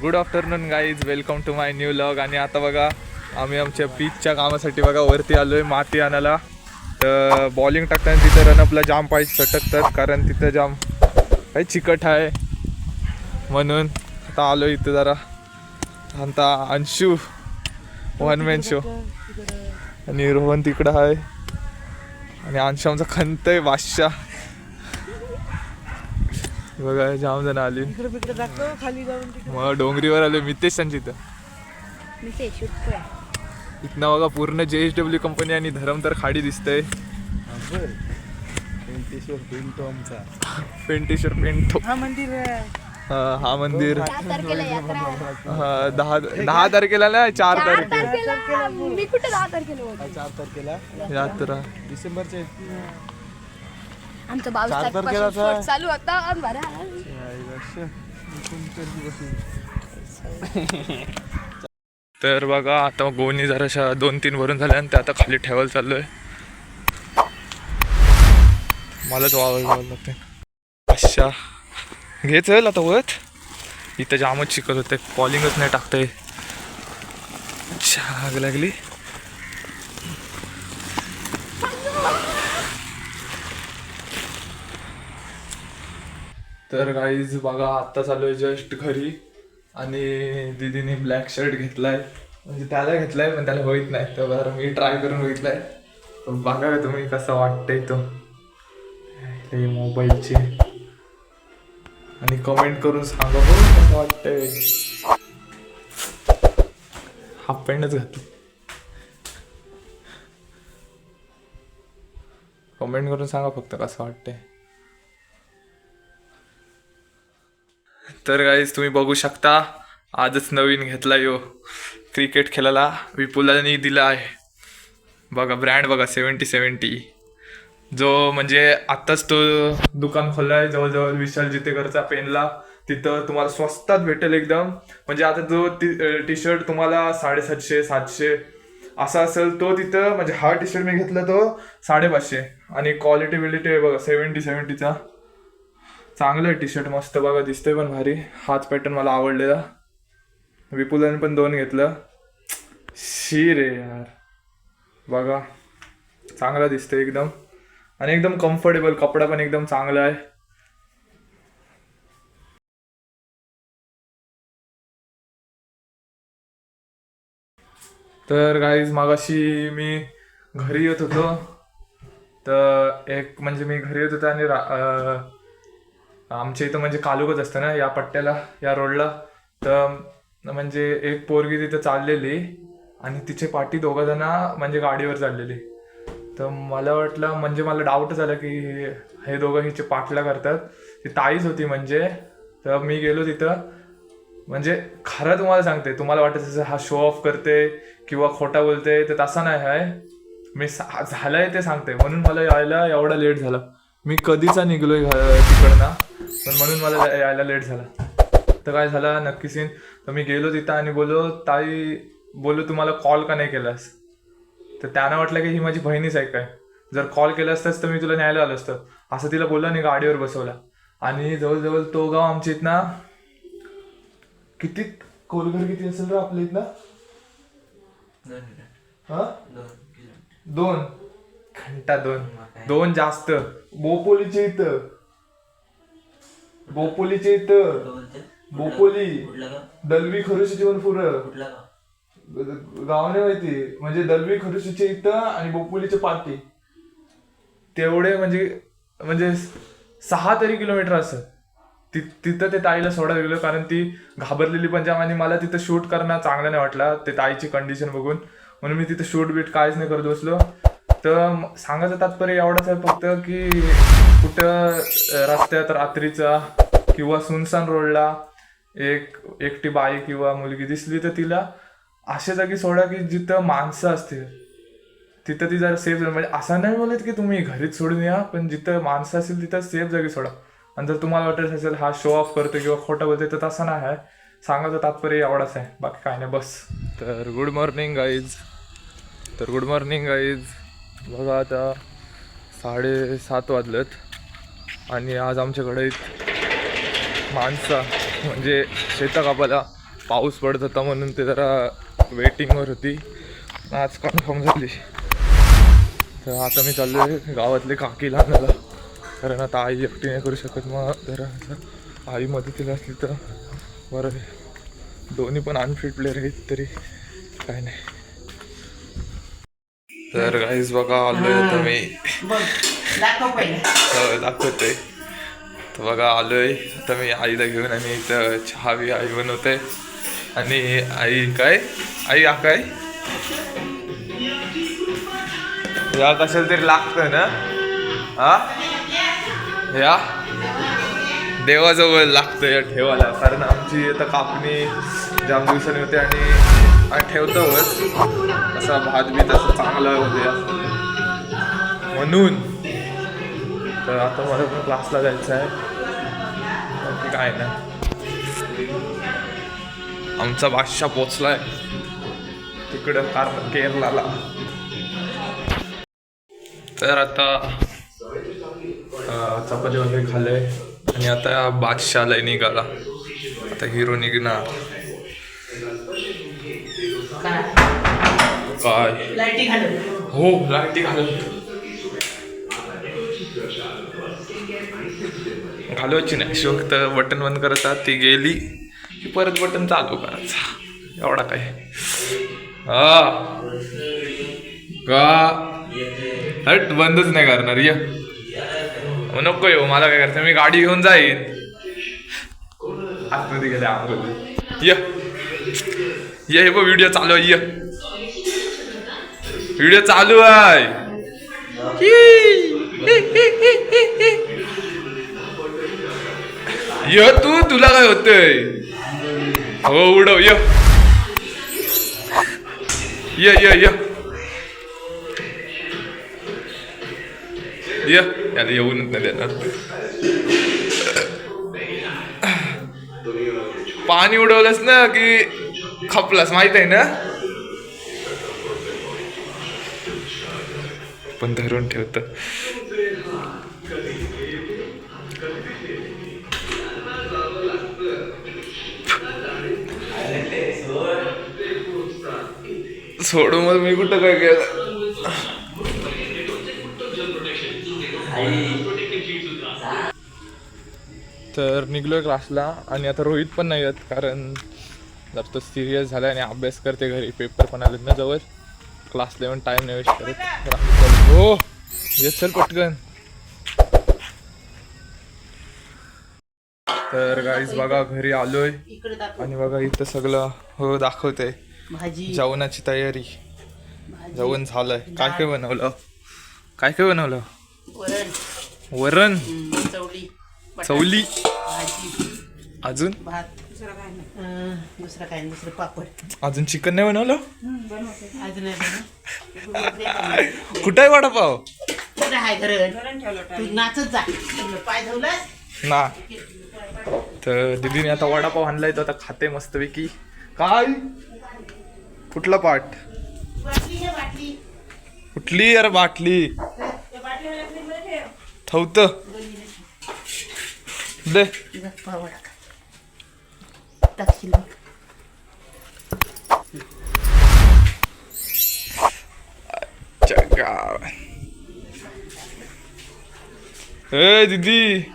Good afternoon guys welcome to my new vlog आणि आता बघा आम्ही आमच्या पीचच्या कामासाठी बघा वरती आलो आहे माती आणायला. तर बॉलिंग टाकताना तिथं रनअपला जाम पाय सटकतात कारण तिथं जाम काही चिकट आहे. म्हणून आता आलो इथं जरा. आता अंशू वन मॅन शो आणि रोहन तिकडं आहे. आणि अंशू आमचा खंत आहे बादशाह. बघा जाम जण आली. इकडे तिकडे दाखव खाली जाऊन तिकडे. मग डोंगरीवर आलो मितेश संचित मी ते इथनं बघा पूर्ण जे एच डब्ल्यू कंपनी आणि धरम तर खाडी दिसतंय. पेंटेश्वर पेंटो हा मंदिर आहे. हा हा मंदिर. चार तारखेला यात्रा आहे. हा, दहा दहा तारखेला ना चार चार तारखेला. तारखेला. मी कुठे दहा तारखेला होते? चार तारखेला. यात्रा. डिसेंबरचे आमचं बावीस चार तारखेला तारखेपासून आता- sport चालू होता आणि बरं. तर बघा आता गोणी जराशा दोन तीन भरून झाल्या आणि ते आता खाली ठेवायला चाललोय. मलाच वावर जावं लागते अच्छा घे चल आता वत. इथं जामच शिकत होते कॉलिंगच नाही टाकतंय. अच्छा आग लागली. तर गाईज बघा आत्ता चालू आहे जस्ट घरी. आणि दिदीने ब्लॅक शर्ट घेतलाय. म्हणजे त्याला घेतलाय पण त्याला होईत नाही. तर बरं मी ट्राय करून बघितलाय. बघा तुम्ही कसं वाटतंय तो. हे मोबाईलचे आणि कमेंट करून सांगा बघ कसं वाटतंय. हाफ पॅन्टच घातली. कमेंट करून सांगा फक्त कसं वाटतंय. तर गाईज तुम्ही बघू शकता आजच नवीन घेतला यो क्रिकेट खेळायला. विपुलानी दिला आहे. बघा ब्रँड बघा सेवन्टी सेवन्टी जो म्हणजे आत्ताच तो दुकान खोलला आहे जवळजवळ विशाल जितेकरचा पेनला. तिथं तुम्हाला स्वस्तात भेटेल एकदम. म्हणजे आता जो टी शर्ट तुम्हाला साडेसातशे सातशे असा असेल तो तिथं म्हणजे हा टी शर्ट मी घेतला तो साडेपाचशे. आणि क्वालिटी बिलिटी आहे बघा सेवन्टी सेवन्टीचा चांगलं आहे टी शर्ट मस्त बघा दिसतंय पण भारी. हाच पॅटर्न मला आवडलेला. विपुलाने पण दोन घेतलं. शी रे यार. बघा. चांगला दिसतंय एकदम. आणि एकदम कम्फर्टेबल कपडा पण एकदम चांगला आहे. तर गाईज मागाशी मी घरी येत होतो. तर एक म्हणजे मी घरी येत होतो आणि रा- आमच्या इथं म्हणजे कालुकच असतं ना या पट्ट्याला या रोडला. तर म्हणजे एक पोरगी तिथं चाललेली आणि तिचे पाठी दोघं जण म्हणजे गाडीवर चाललेली. तर मला वाटलं म्हणजे मला डाऊट झाला की हे- हे दोघं हिचे पाठला करतात. ती ताईच होती म्हणजे. तर मी गेलो तिथं. म्हणजे खरं तुम्हाला सांगते तुम्हाला वाटत जसं हा शो ऑफ करते किंवा खोटा बोलते तर तसा नाही आहे. मी सा- झालंय ते सांगते म्हणून मला यायला एवढा लेट झाला. मी कधीचा निघलोय तिकडनं? पण म्हणून मला यायला लेट झाला. तर काय झालं नक्की सीन तर मी गेलो तिथं आणि बोलो ताई बोलो तुम्हाला कॉल का नाही केलास? तर त्यानं वाटलं की ही माझी बहिणीच आहे काय? जर कॉल केला असतास तर मी तुला न्यायला आलो असतं. असं तिला बोललं आणि गाडीवर बसवला. आणि जवळजवळ तो गाव आमच्या इथनं किती कोलघर किती असेल रे आपल्या इथनं? हा? दोन घंटा दोन. दोन जास्त. बोपोलीचे इथं. बोपोलीचे इथं. बोपोली. दलवी खरुशीची पण पुरं. गाव? नाही माहिती. म्हणजे दलवी खरुशीचे इथं आणि बोपोलीचे पाटी. तेवढे म्हणजे म्हणजे सहा तरी किलोमीटर असं. ति तिथं ते ताईला सोडायला गेलो कारण ती घाबरलेली पण जाम आणि मला तिथं शूट करणं चांगलं नाही वाटला. ते ताईची कंडिशन बघून. म्हणून मी तिथं शूट बीट काहीच नाही करत बसलो. तर सांगायचं तात्पर्य एवढंच आहे फक्त की कुठं रस्त्यात रात्रीचा किंवा सुनसान रोडला एक एकटी बाई किंवा मुलगी दिसली तर तिला अशा जागी सोडा की जिथं माणसं असतील तिथं ती जरा सेफ म्हणजे असं नाही बोलत की तुम्ही घरीच सोडून या पण जिथं माणसं असतील तिथं सेफ जागी सोडा. आणि जर तुम्हाला वाटत असेल हा शो ऑफ करतो किंवा खोटं बोलतोय तर तसं नाही आहे. सांगायचं तात्पर्य एवढाच आहे. बाकी काय नाही बस. तर गुड मॉर्निंग गाईज तर गुड मॉर्निंग गाईज बघा आता साडेसात वाजलेत आणि आज आमच्याकडे माणसा म्हणजे शेता आपल्याला पाऊस पडत होता म्हणून ते जरा वेटिंगवर होती. आज कन्फर्म झाली. तर आता मी चाललो आहे गावातले काकीला आणायला कारण आता आई एकटी नाही करू शकत मग जरा आई मदतीला असली तर बरं दोन्ही पण अनफिट प्लेअर आहेत तरी काय नाही. तर गाईज बघा आलोय आता मी. दाखव पहिले हो, तर बघा आलोय. आता मी आईला घेऊन आणि इथं चहा बी आई बनवते. आणि आई काय? आई हा काय? या कशाला तरी लागतं ना? हा? या? देवाजवळ लागतं या ठेवायला. कारण आमची आता कापणी जाम दिवसांनी होते आणि ठेवतोच. असा भात बी तसं चांगलं होते म्हणून. तर आता मला पण क्लासला जायचं आहे. बाकी काय नाही. आमचा बादशाह पोचलाय तिकडं कार केरलाला तर आता चपाती वगैरे खाल्ले आणि आता बादशाहला निघाला. आता हिरो निघणार. काय? लाईटी घालून. हो लाईटी घालून. घालवायची नाही. फक्त बटन बंद करायचा ती गेली की परत बटन चालू करायचा. एवढा काय हा. का? हट बंदच नाही करणार ये. नको येऊ मला काय करायचं? मी गाडी घेऊन जाईन. आतमध्ये गेले आंघोळ. ये. ये हे व्हिडिओ चालू आहे ये. व्हिडिओ चालू आहे. य तू तुला काय होतंय? हो उडव य. ये ये ये. ये. याला येऊनच नाही देणार. पाणी उडवलंस ना की खपलास माहीत आहे ना? पण धरून ठेवत. सोडू मग मी कुठं काय केलं? तर निघलोय क्लासला आणि आता रोहित पण नाही येत कारण जर तो सिरियस झाला आणि अभ्यास करते घरी पेपर पण आलेत ना जवळ क्लासला येऊन टाइम नाही वेस्ट करत. हो येत चल पटकन. तर गाईज बघा घरी आलोय. आणि बघा इथं सगळं हो दाखवते. जेवणाची तयारी. जेवण झालंय. काय काय बनवलं? काय काय बनवलं? वरण. चवली अजून? भात. दुसरं काय नाही. दुसरं काय नाही, दुसरं पापड. अजून चिकन नाही बनवलं? अजून नाही बनवलं. कुठे आहे वडापाव? कुठं आहे घरं? तू नाचत जा. पाय धुवलास? ना. तर दीदीने आता वडापाव आणलाय तो आता खाते मस्तपैकी. काय? कुठला पाठ? कुठली यार बाटली? ठेवत. दे. गप्पा वडा खा. टाकशील मग. ए दीदी.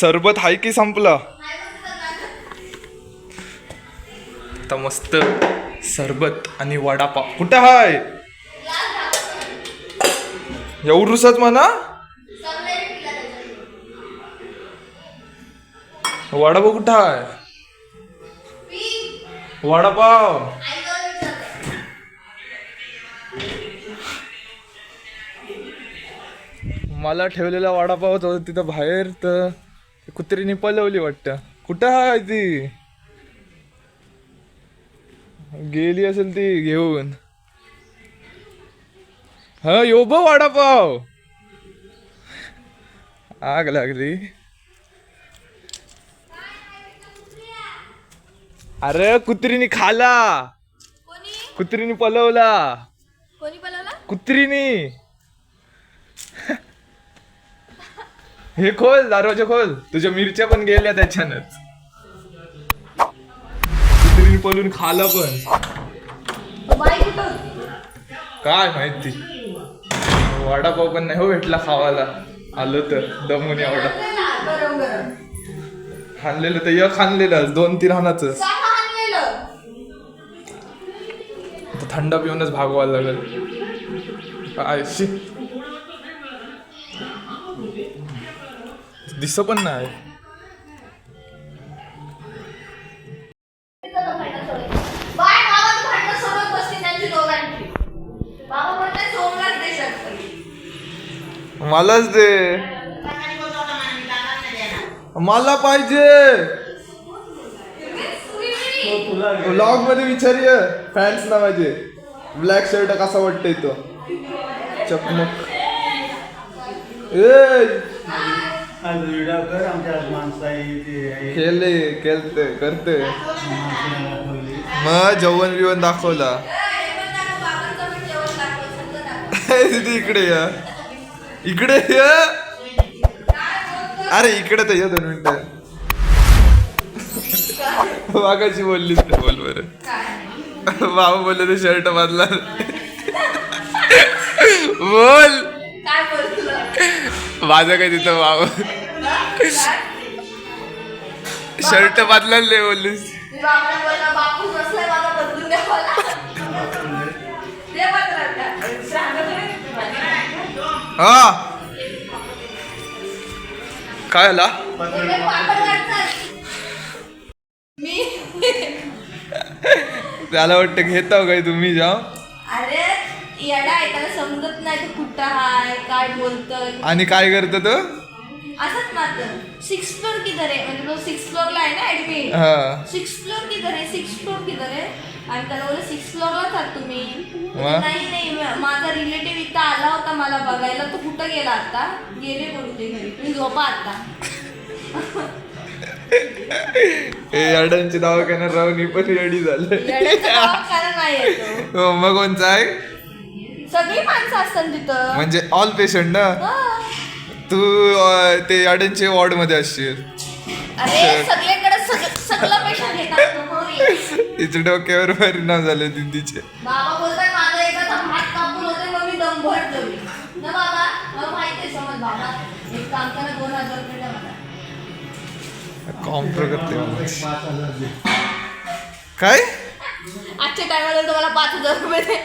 सरबत हाय की संपला? आता मस्त सरबत आणि वडापाव. कुठं हाय? एवढूसच म्हणा. वडापाव कुठं आहे वडापाव. मला ठेवलेला वडापाव होता तिथं बाहेर तर कुत्रीने पलवली वाटतं. कुठं आहे ती गेली असेल ती घेऊन. हा यो ब वडापाव. आग लागली. अरे कुत्रीने खाला. कुत्रीने पलवला. कोणी बोलवला कुत्रीनी. हे खोल दरवाजा खोल. तुझ्या मिरच्या पण गेल्या त्याच्यानंच. पळून खालं पण. बाई कुठं? होती? काय माहिती? वडापाव पण नाही हो भेटला खावाला. आलो तर दमून एवढा. गरम तर एक खाल्लेलं दोन तीन हानाच सहा आणलेलं थंड पिऊनच भागवायला लागेल. काय शी. दिस पण नाही. मलाच दे. मला पाहिजे. ब्लॉगमध्ये विचारी फॅन्स ना माझे. ब्लॅक शर्ट कसा वाटतंय तो? चकमक. ए! खेळले व्हिडिओ केले केलते करते. मग जेवण बिवण दाखवला. इकडे या. इकडे या. अरे इकडे तर या दोन मिनिटं. मागाशी बोललीस ते बोल बरं. बाबा बोलले ते शर्ट बांधला बोल. माझं काय तिथं बाबा शर्ट बांधलेलं नाही बोललीस. हा. काय आला मी त्याला वाटतं घेता काय तुम्ही जाऊ अरे येडा आहे त्याला समजत नाही तो कुठं हाय काय बोलतोय. आणि काय करतो तो? असंच मात्र सिक्स फ्लोर किधर आहे? म्हणजे तो सिक्स फ्लोअरला आहे ना ऍडमिट हा. सिक्स फ्लोर किधर आहे? सिक्स फ्लोर किधर आहे? आणि त्याला बोललं सिक्स फ्लोअरलाच आहात तुम्ही. वा. नाही नाही म- माझा रिलेटिव्ह इथं आला होता मला बघायला. तो कुठं गेला आता? गेले कोण ते घरी. तुम्ही झोपा आता. हे अडांची दवाखान्यात राहून ही पण रेडी झालं हो, मग कोणचा आहे? सगळी माणसं असतात तिथं. म्हणजे ऑल पेशंट ना? हा. तू अं, ते अडांचे वॉर्डमध्ये असशील. अरे सगळीकडे सग- सगळं पेशंट घेतात ना, हो रे. तिच्या डोक्यावर परिणाम झाले दिदीचे बाबा बोलताय कॉम्प्रो करते मला. दे. आजच्या काय टायमाला तुम्हाला पाच हजार रुपये दे.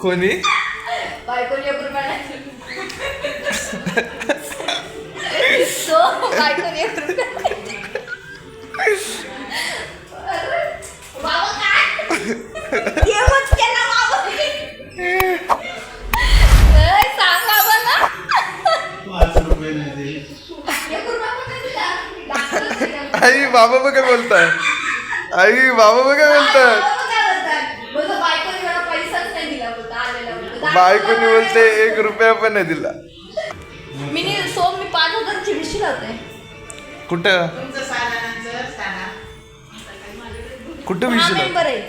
कोणी बायकोने एक रुपया नाही दिला. तो बायकोने एक रुपया नाही बाबा काय केला बाबा बघ बोलताय. आई बाबा बघ काय बोलतात बाबा काय बोलतात? बोलतो, बायकोने बोलतो, एक रुपया पण नाही दिला. मी सोम मी पाच हजारची भिशी लावते. कुठं. कुठं हा भिशी मेंबर लाग आहे.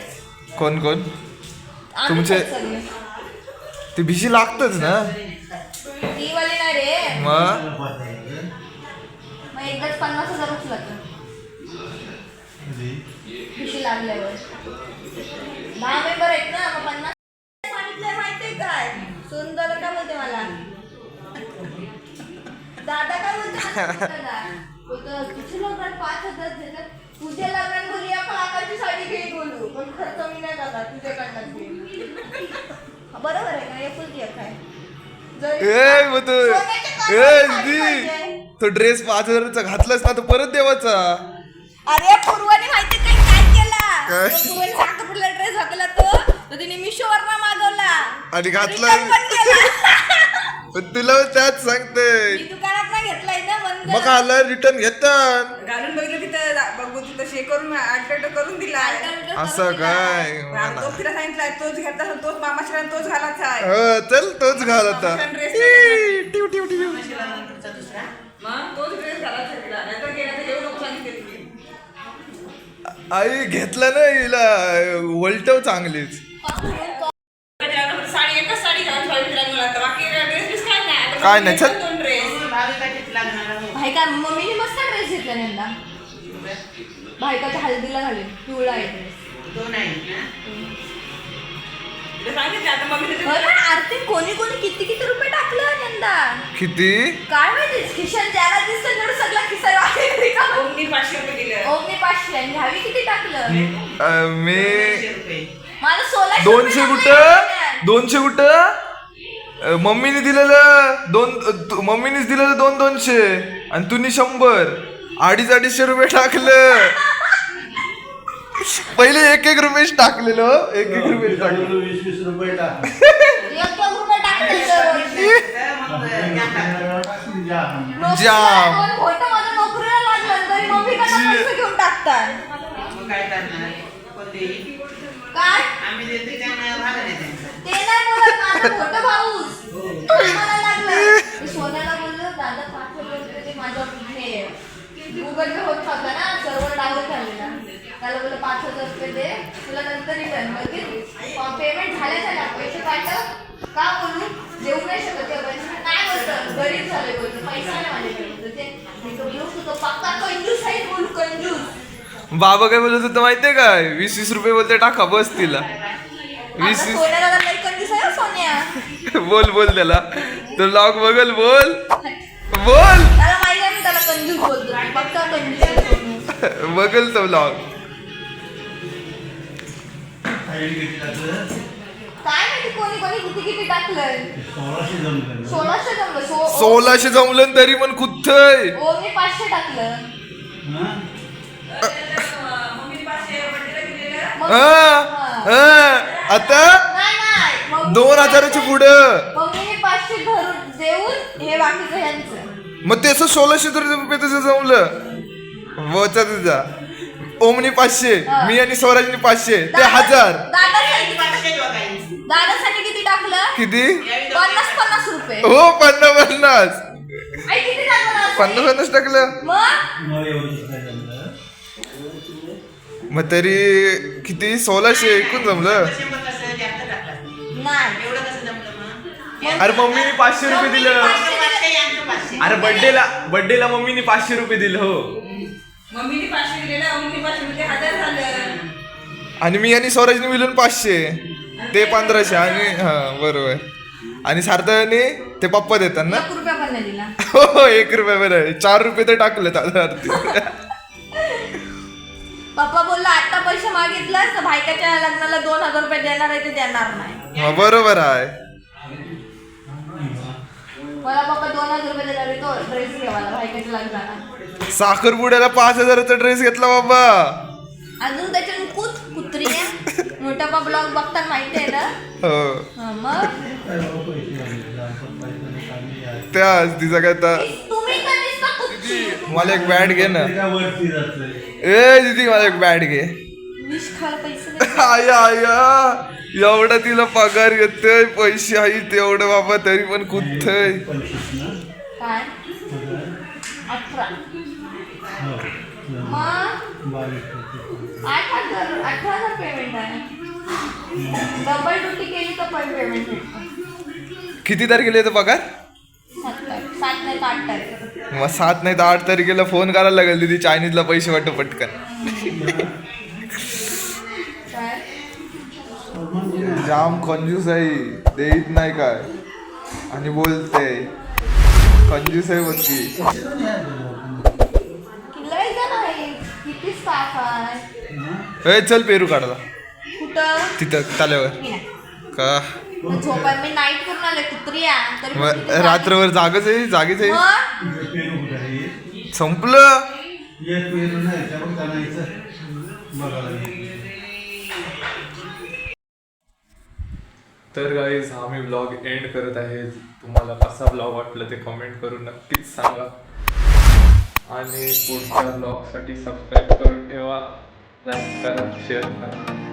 कोण कोण? तुमचे-. ती भिशी लागतच ना? ती वाली नाही रे. मग? एकदाच पन्नास हजार उचलत लागल्यावर दहा मेंबर आहेत ना मग पन्नास सांगितलंय माहितीये काय? सुंदर काय बोलते मला? दादा काय बोलते माहितीये दादा. बोलतो तुझे लग्नात पाच हजार देतात. तुझ्या लग्नात बोली आपण आकाशची साडी घेईन बोलू. पण खर्च मी नाही करणार तुझ्याकडनं. घेईन बरोबर आहे का? एकुलती एक आहे जरी- ए मग तू सोन्याच्या ए कानाची साडी दी पाहिजे. तो ड्रेस पाच हजाराचा घातलास ना तो परत देवाचा. अरे पूर्वाने माहिती काय काय केला? काय? तो पूर्वाने साखरपुडला ड्रेस घातला तो. तर तिने मिशोवर मागवला. आणि घातला. Return पण केला. पण तुला त्याच सांगते. मी दुकानात नाही घेतलाय ना बंद. मग आला रिटर्न घेतात घालून बघितलं तिथं बघू तिथं शे करून अल्टर करून दिला. असं काय? तो तिला सांगितलं तोच घ्यायचा असेल, तोच मामाशिरा तोच घालायचा आहे. हो चल तोच घाल आता टिव टिव दुसरा मग तोच ड्रेस घालायचा आहे तिला नाहीतर गेला तर येऊ नको सांगितले तुम्ही आई घेतला ना हिला वलटव चांगलीच. काय नाही. चल. दोन ड्रेस भाविकाची तिला लागणार हो. भाई का मम्मीने मस्त ड्रेस घेतला यंदा भाईकाच्या हळदीला घालेल पिवळा आहे ड्रेस सांगितलं आता मम्मी आरती कोणी कोणी किती किती रुपये टाकलं यंदा? किती? काय माहिती खिशात ज्याला दिसतं तेवढं सगळा खिसा वाटेल का? ओमनी पाचशे रुपये दिले. ओमने पाचशे. आणि ह्यावी किती टाकलं? मी मला दोनशे कुठं. दोनशे कुठं? मम्मीने दिलेलं दोन मम्मीनेच दिलेलं दोन दोनशे. आणि तुम्ही शंभर. अडीच अडीचशे रुपये टाकलं. पहिले एक एक रुपयेच टाकलेलो एक एक रुपये वीस वीस रुपये रुपये टाकलं जाम. होतं माझ्या हे. गुगल पे होत नव्हता ना डाऊन झालेला त्याला बोललं पाच हजार रुपये दे. तुला नंतर रिटर्न पेमेंट पैसे पाठव का बोलू? देऊ नाही शकत पैसे बोलतं गरीब झाले बोलतो पैसा नाही माझ्याकडे. ते पक्का कंजूस आहे बोलू कंजूस. बाबा काय बोलत होतं माहितीये काय वीस वीस रुपये बोलते टाका बस तिला. वीस वीस हो सोन्या. बोल बोल त्याला. तो लॉक बघल बोल. बोल. त्याला माहिती आहे मी त्याला कंजूस बोलतो. पक्का कंजूस आहे सोनू. बघल तो लॉक आईने किती टाकलं? काय माहिती कोणी कोणी किती किती टाकलंय. सोळाशे जमलं. सोळाशे जमलं. सो सोळाशे जमलं तरी पण ओ मी पाचशे टाकलं. हा? मग- हा. आता? नाही नाही. मग दोन हजाराच्या पुढं? मम्मीने पाचशे भरून देऊन हे बाकीचं ह्यांचं मग त्याचं सोळाशे तर रुपये तसं जमलं. वचा तुझा. ओमनी पाचशे. मी आणि स्वराजनी पाचशे ते दादा- हजार. दादासाठी. दादासाठी किती टाकलं? किती? पन्नास पन्नास रुपये. हो पन्नास पन्नास. आई किती टाकलं दादासाठी? पन्नास पन्नास टाकलं. मग? तरी किती? सोळाशे एकूण जमलं. शंभर कसं? जास्त टाकलं. नाही. एवढं कसं जमलं मग? अरे मम्मीने पाचशे रुपये दिलं. पाचशे. अरे बर्थडेला बर्थडेला मम्मीने पाचशे रुपये दिलं हो. मम्मीने पाचशे दिलेलं ओमनी पाचशे म्हणजे हजार झालं. आणि मी आणि स्वराजने मिळून पाचशे. ते पंधराशे आणि हा बरोबर. आणि सार्थाने ते पप्पा देतात ना? एक रुपया पण नाही दिला. हो हो एक रुपया बरं चार रुपये तर टाकले पप्पा बोलला आता पैसे मागितलं तर भायकाच्या लग्नाला दोन हजार रुपये देणार आहे ते देणार नाही. हा, बरोबर आहे. मला पप्पा दोन हजार रुपये देणार आहे तो ड्रेस भायकाच्या लग्नाला. साखरपुड्याला पाच हजाराचा ड्रेस घेतला बाबा. अजून त्याच्यातून कुत कुत्री मोठा ब्लॉग बघताना माहिती आहे ना? हो. हा, मग? आहे. त्याच तिचा काय तर तुम्ही कुत्री मला एक बॅट घे ना. वरती जातंय. ए दीदी मला एक बॅट घे. विष खायला पैसे देते. आया आया एवढा तिला पगार येतोय पैसे आहेत एवढं बाबा तरी पण ना? काय? अठरा. मग? बावीस टक्के. आठ हजार अठरा हजार पेमेंट आहे. डबल ड्युटी केली तर पण पेमेंट भेटतं किती तारखेला येतो पगार? सात तारीख सात नाही तर आठ तारीख मग सात नाही तर आठ तारखेला फोन करायला लागेल दीदी चायनीजला पैसे वाटतो पटकन. जाम कंजूस आहे देत नाही काय. आणि बोलते. कंजूस आहे किती स्टाफ आहे? ए चल पेरू काढला कुठं? तिथं ताल्यावर मी. का? मग झोपाय मी नाईट करून आले कुत्रिया तरी मग किती जागी- रात्रभर जागच आहे जागीच आहे. मग? हे? संपलं. तर गाईज आम्ही ब्लॉग एंड करत आहे. तुम्हाला कसा ब्लॉग वाटला ते कमेंट करून नक्कीच सांगा. आणि पुढच्या ब्लॉगसाठी सबस्क्राईब करून ठेवा. लाईक करा शेअर करा.